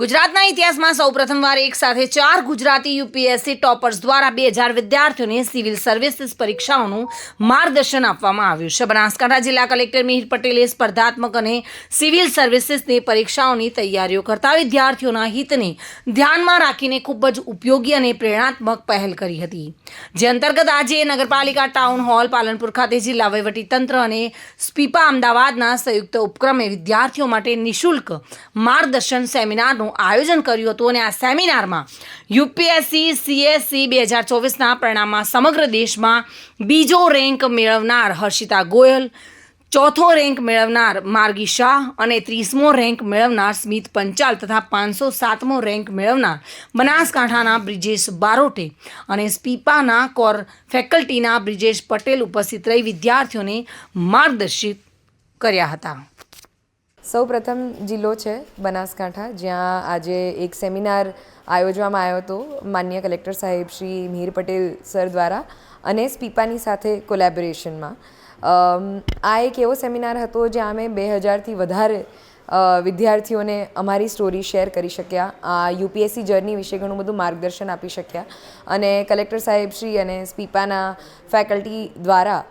ગુજરાતના ઇતિહાસમાં સૌ પ્રથમવાર એક સાથે ચાર ગુજરાતી યુપીએસસી ટોપર્સ દ્વારા બે હજાર વિદ્યાર્થીઓને સિવિલ સર્વિસીસ પરીક્ષાઓનું માર્ગદર્શન આપવામાં આવ્યું છે. બનાસકાંઠા જિલ્લા કલેક્ટર મિહિર પટેલે સ્પર્ધાત્મક અને સિવિલ સર્વિસીસની પરીક્ષાઓની તૈયારીઓ કરતા વિદ્યાર્થીઓના હિતને ધ્યાનમાં રાખીને ખૂબ જ ઉપયોગી અને પ્રેરણાત્મક પહેલ કરી હતી. જે અંતર્ગત આજે નગરપાલિકા ટાઉન હોલ, પાલનપુર ખાતે જિલ્લા વહીવટીતંત્ર અને સ્પીપા અમદાવાદના સંયુક્ત ઉપક્રમે વિદ્યાર્થીઓ માટે નિઃશુલ્ક માર્ગદર્શન સેમિનારનું આયોજન કર્યું હતું અને આ સેમિનારમાં યુપીએસસી, સીએસસી બે હજાર ચોવીસના પરિણામમાં સમગ્ર દેશમાં બીજો રેન્ક મેળવનાર હર્ષિતા ગોયલ, ચોથો રેન્ક મેળવનાર માર્ગી શાહ અને ત્રીસમો રેન્ક મેળવનાર સ્મિત પંચાલ તથા પાંચસો સાતમો રેન્ક મેળવનાર બનાસકાંઠાના બ્રિજેશ બારોટે અને સ્પીપાના કોર ફેકલ્ટીના બ્રિજેશ પટેલ ઉપસ્થિત રહી વિદ્યાર્થીઓને માર્ગદર્શિત કર્યા હતા. સૌ પ્રથમ જિલ્લો છે બનાસકાંઠા, જ્યાં આજે એક સેમિનાર આયોજવામાં આવ્યો હતો માન્ય કલેક્ટર સાહેબ શ્રી મિહિર પટેલ સર દ્વારા અને સ્પીપાની સાથે કોલેબોરેશનમાં. આ એક એવો સેમિનાર હતો જ્યાં અમે બે હજારથી વધારે વિદ્યાર્થીઓને અમારી સ્ટોરી શેર કરી શક્યા. આ યુપીએસસી જર્ની વિશે ઘણું બધું માર્ગદર્શન આપી શક્યા. અને કલેક્ટર સાહેબ શ્રી અને સ્પીપાના ફેકલ્ટી દ્વારા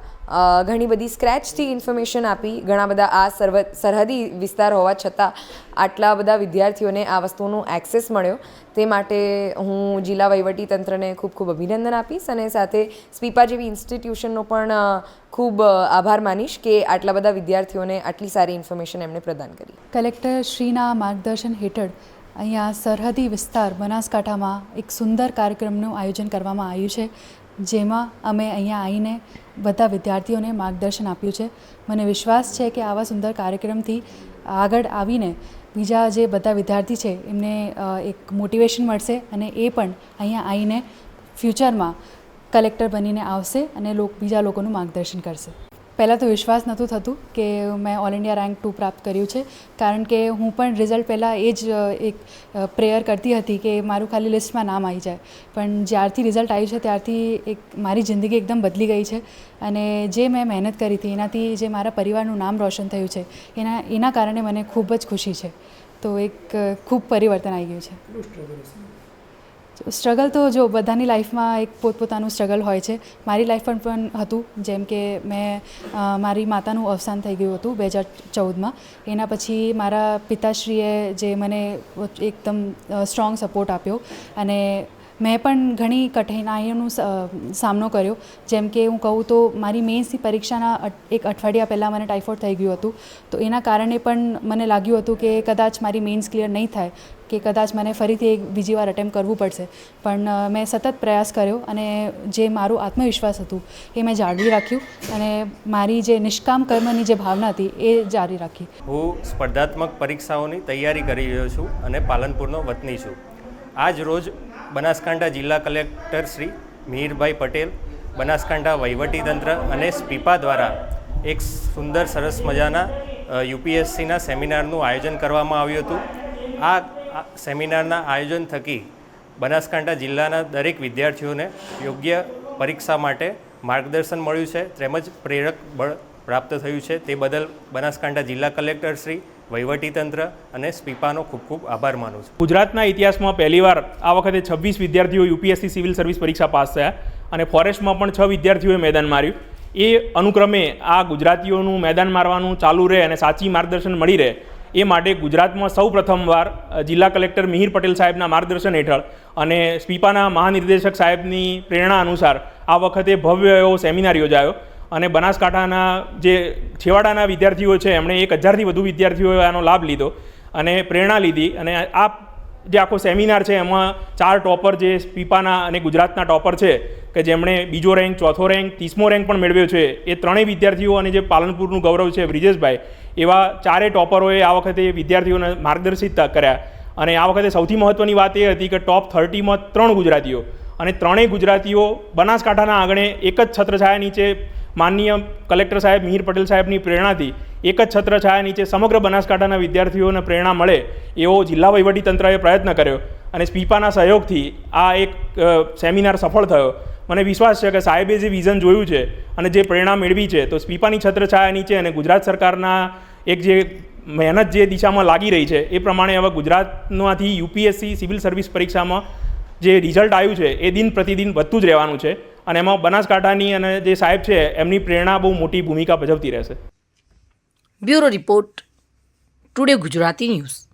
ઘણી બધી સ્ક્રેચથી ઇન્ફોર્મેશન આપી. ઘણા બધા આ સર્વ, સરહદી વિસ્તાર હોવા છતાં આટલા બધા વિદ્યાર્થીઓને આ વસ્તુનો એક્સેસ મળ્યો. તે માટે હું જિલ્લા તંત્રને ખૂબ ખૂબ અભિનંદન આપીશ અને સાથે સ્પીપા જેવી ઇન્સ્ટિટ્યુશનનો પણ ખૂબ આભાર માનીશ કે આટલા બધા વિદ્યાર્થીઓને આટલી સારી ઇન્ફોર્મેશન એમણે પ્રદાન કરી. કલેક્ટર શ્રીના માર્ગદર્શન હેઠળ અહીંયા સરહદી વિસ્તાર બનાસકાંઠામાં એક સુંદર કાર્યક્રમનું આયોજન કરવામાં આવ્યું છે. જેમાં અમે અહીંયા આવીને બધા વિદ્યાર્થીઓને માર્ગદર્શન આપ્યું છે. મને વિશ્વાસ છે કે આવા સુંદર કાર્યક્રમથી આગળ આવીને બીજા જે બધા વિદ્યાર્થી છે, એમને એક મોટિવેશન મળશે અને એ પણ અહીંયા આવીને ફ્યુચરમાં કલેક્ટર બનીને આવશે અને લોક, બીજા લોકોનું માર્ગદર્શન કરશે. પહેલાં તો વિશ્વાસ નહોતું થતું કે મેં ઓલ ઇન્ડિયા રેન્ક ટુ પ્રાપ્ત કર્યું છે. કારણ કે હું પણ રિઝલ્ટ પહેલાં એ જ એક પ્રેયર કરતી હતી કે મારું ખાલી લિસ્ટમાં નામ આવી જાય. પણ જ્યારથી રિઝલ્ટ આવ્યું છે ત્યારથી એક મારી જિંદગી એકદમ બદલી ગઈ છે. અને જે મેં મહેનત કરી હતી, એનાથી જે મારા પરિવારનું નામ રોશન થયું છે, એના એના કારણે મને ખૂબ જ ખુશી છે. તો એક ખૂબ પરિવર્તન આવી ગયું છે. સ્ટ્રગલ તો જો બધાની લાઈફમાં એક પોતપોતાનું સ્ટ્રગલ હોય છે. મારી લાઈફ પણ પણ હતું, જેમ કે મેં મારી માતાનું અવસાન થઈ ગયું હતું બે હજાર ચૌદમાં. એના પછી મારા પિતાશ્રીએ જે મને એકદમ સ્ટ્રોંગ સપોર્ટ આપ્યો અને મેં પણ ઘણી કઠિનાઈઓનો સામનો કર્યો. જેમ કે હું કહું તો મારી મેન્સની પરીક્ષાના એક અઠવાડિયા પહેલાં મને ટાઇફોઇડ થઈ ગયું હતું. તો એના કારણે પણ મને લાગ્યું હતું કે કદાચ મારી મેન્સ ક્લિયર નહીં થાય, કે કદાચ મને ફરીથી એક બીજી વાર અટેમ્પ કરવું પડશે. પણ મેં સતત પ્રયાસ કર્યો અને જે મારું આત્મવિશ્વાસ હતું એ મેં જાળવી રાખ્યું અને મારી જે નિષ્કામ કર્મની જે ભાવના હતી એ જારી રાખી. હું સ્પર્ધાત્મક પરીક્ષાઓની તૈયારી કરી રહ્યો છું અને પાલનપુરનો વતની છું. આજ રોજ બનાસકાંઠા જિલ્લા કલેક્ટર શ્રી મિહિરભાઈ પટેલ, બનાસકાંઠા વહીવટીતંત્ર અને સ્પીપા દ્વારા એક સુંદર સરસ મજાના યુપીએસસીના સેમિનારનું આયોજન કરવામાં આવ્યું હતું. આ સેમિનારના આયોજન થકી બનાસકાંઠા જિલ્લાના દરેક વિદ્યાર્થીઓને યોગ્ય પરીક્ષા માટે માર્ગદર્શન મળ્યું છે. તેમજ પ્રેરક બળ પ્રાપ્ત થયું છે. તે બદલ બનાસકાંઠા જિલ્લા કલેક્ટર શ્રી વહીવટીતંત્ર અને સ્પીપાનો ખૂબ ખૂબ આભાર માનું છું. ગુજરાતના ઇતિહાસમાં પહેલીવાર આ વખતે છવ્વીસ વિદ્યાર્થીઓ યુપીએસસી સિવિલ સર્વિસ પરીક્ષા પાસ થયા અને ફોરેસ્ટમાં પણ છ વિદ્યાર્થીઓએ મેદાન માર્યું. એ અનુક્રમે આ ગુજરાતીઓનું મેદાન મારવાનું ચાલુ રહે અને સાચી માર્ગદર્શન મળી રહે એ માટે ગુજરાતમાં સૌ પ્રથમવાર જિલ્લા કલેક્ટર મિહિર પટેલ સાહેબના માર્ગદર્શન હેઠળ અને સ્પીપાના મહાનિર્દેશક સાહેબની પ્રેરણા અનુસાર આ વખતે ભવ્ય એવો સેમિનાર યોજાયો. અને બનાસકાંઠાના જે છેવાડાના વિદ્યાર્થીઓ છે, એમણે એક હજારથી વધુ વિદ્યાર્થીઓએ આનો લાભ લીધો અને પ્રેરણા લીધી. અને આ જે આખો સેમિનાર છે, એમાં ચાર ટોપર જે પીપાના અને ગુજરાતના ટોપર છે, કે જેમણે બીજો રેન્ક, ચોથો રેન્ક, ત્રીસમો રેન્ક પણ મેળવ્યો છે, એ ત્રણેય વિદ્યાર્થીઓ અને જે પાલનપુરનું ગૌરવ છે બ્રિજેશભાઈ, એવા ચારેય ટોપરોએ આ વખતે વિદ્યાર્થીઓને માર્ગદર્શિત કર્યા. અને આ વખતે સૌથી મહત્ત્વની વાત એ હતી કે ટોપ થર્ટીમાં ત્રણ ગુજરાતીઓ. અને ત્રણેય ગુજરાતીઓ બનાસકાંઠાના આંગણે એક જ છત્રછાયા નીચે માનનીય કલેક્ટર સાહેબ મિહિર પટેલ સાહેબની પ્રેરણાથી એક જ છત્રછાયા નીચે સમગ્ર બનાસકાંઠાના વિદ્યાર્થીઓને પ્રેરણા મળે એવો જિલ્લા વહીવટીતંત્રએ પ્રયત્ન કર્યો અને સ્પીપાના સહયોગથી આ એક સેમિનાર સફળ થયો. મને વિશ્વાસ છે કે સાહેબે જે વિઝન જોયું છે અને જે પ્રેરણા મેળવી છે, તો સ્પીપાની છત્રછાયા નીચે અને ગુજરાત સરકારના એક જે મહેનત જે દિશામાં લાગી રહી છે, એ પ્રમાણે હવે ગુજરાતમાંથી યુપીએસસી સિવિલ સર્વિસ પરીક્ષામાં જે રિઝલ્ટ આવ્યું છે, એ દિન પ્રતિદિન વધતું જ રહેવાનું છે. અને એમાં બનાસકાંઠાની અને જે સાહેબ છે, એમની પ્રેરણા બહુ મોટી ભૂમિકા ભજવતી રહેશે. Bureau report, today Gujarati news.